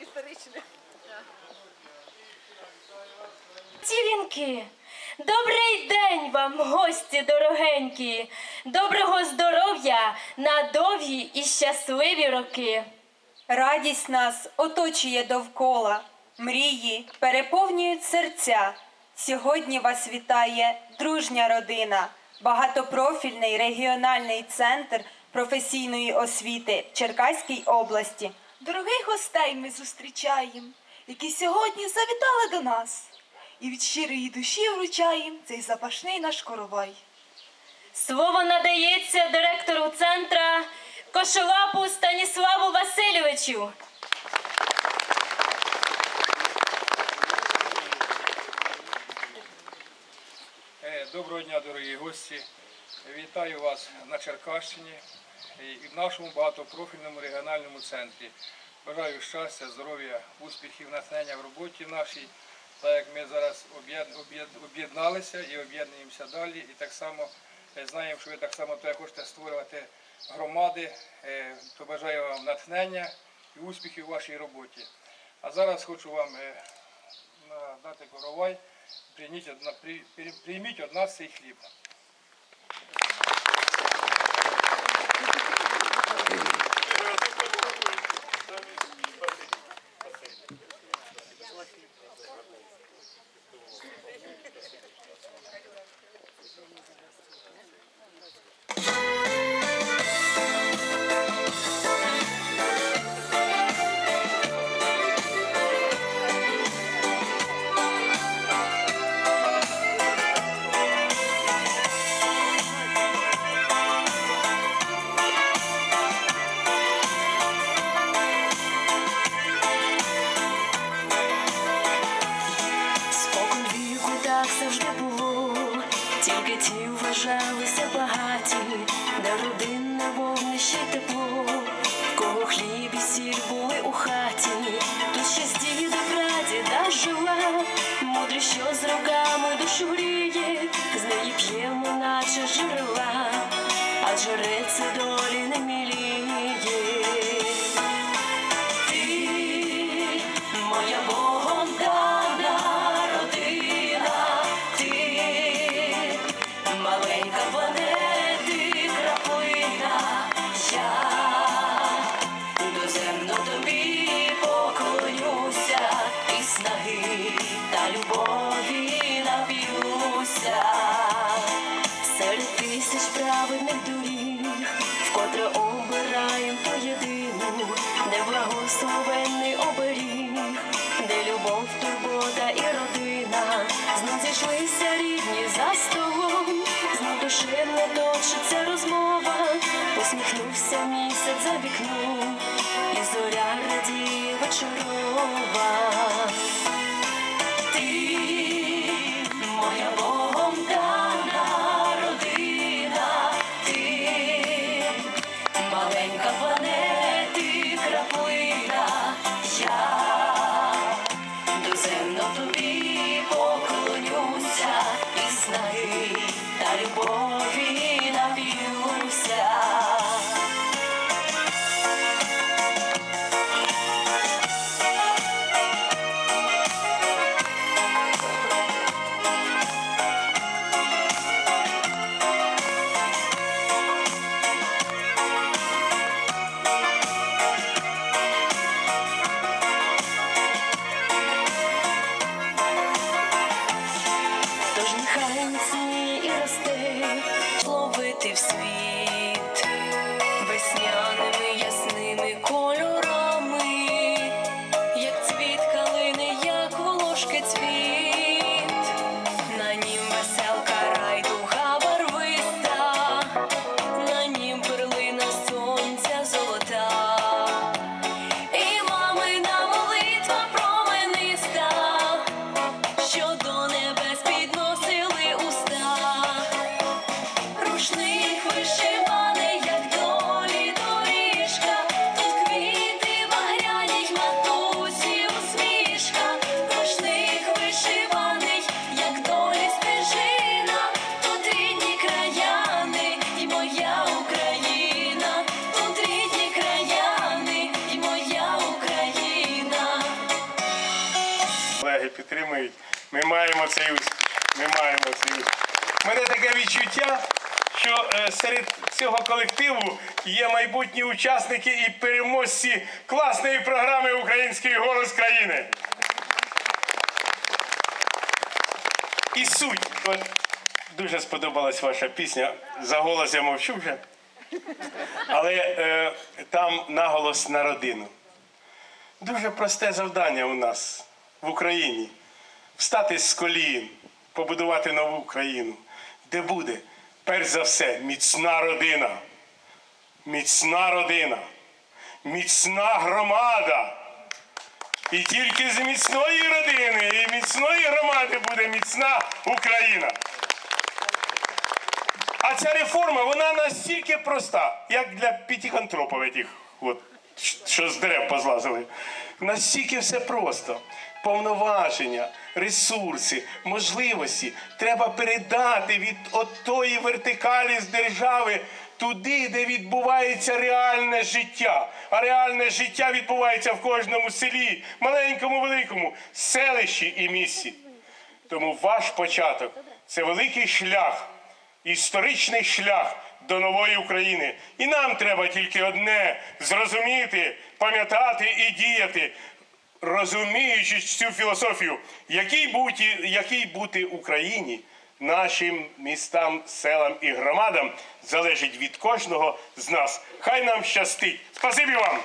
Історичне. Ці вінки. Добрий день вам, гості дорогенькі, доброго здоров'я на довгі і щасливі роки. Радість нас оточує довкола, мрії переповнюють серця. Сьогодні вас вітає дружня родина, багатопрофільний регіональний центр професійної освіти в Черкаській області. Дорогих гостей ми зустрічаємо, які сьогодні завітали до нас, і від щирої душі вручаємо цей запашний наш коровай. Слово надається директору центра Кошелапу Станіславу Васильовичу. Доброго дня, дорогі гості. Вітаю вас на Черкащині і в нашому багатопрофільному регіональному центрі. Бажаю щастя, здоров'я, успіхів, натхнення в роботі нашій. Так як ми зараз об'єд- об'єд- об'єдналися і об'єднуємося далі. І так само е, знаємо, що ви так само хочете створювати громади, е, то бажаю вам натхнення і успіхів у вашій роботі. А зараз хочу вам е. Прийміть одна, при- при- прийміть нас цей джерела, а жреці долі не міліє. Ти моя Богом дана родина, ти маленька праведних доріг, вкотре обираєм ту єдину, де благословенний оберіг, де любов, турбота і родина, знов зійшлися рідні за столом, знов душевно точиться розмова, посміхнувся місяць за вікном, і зоря радіє вечорова. ти всі. Підтримують. Ми маємо цей успіх. Ми маємо цей. У мене таке відчуття, що е, серед цього колективу є майбутні учасники і переможці класної програми Український голос країни. І суть. От дуже сподобалась ваша пісня. За голос я мовчу вже. Але е, там наголос на родину. Дуже просте завдання у нас в Україні встати з колін, побудувати нову країну, де буде, перш за все, міцна родина, міцна родина, міцна громада. І тільки з міцної родини і міцної громади буде міцна Україна. А ця реформа, вона настільки проста, як для п'ятикантропових от, що з дерев позлазили. Настільки все просто. Повноваження, ресурси, можливості треба передати від отої вертикалі з держави туди, де відбувається реальне життя. А реальне життя відбувається в кожному селі, маленькому, великому, селищі і місті. Тому ваш початок це великий шлях, історичний шлях до нової України. І нам треба тільки одне зрозуміти, пам'ятати і діяти, розуміючи цю філософію, який бути, який бути Україні, нашим містам, селам і громадам залежить від кожного з нас. Хай нам щастить. Спасибі вам!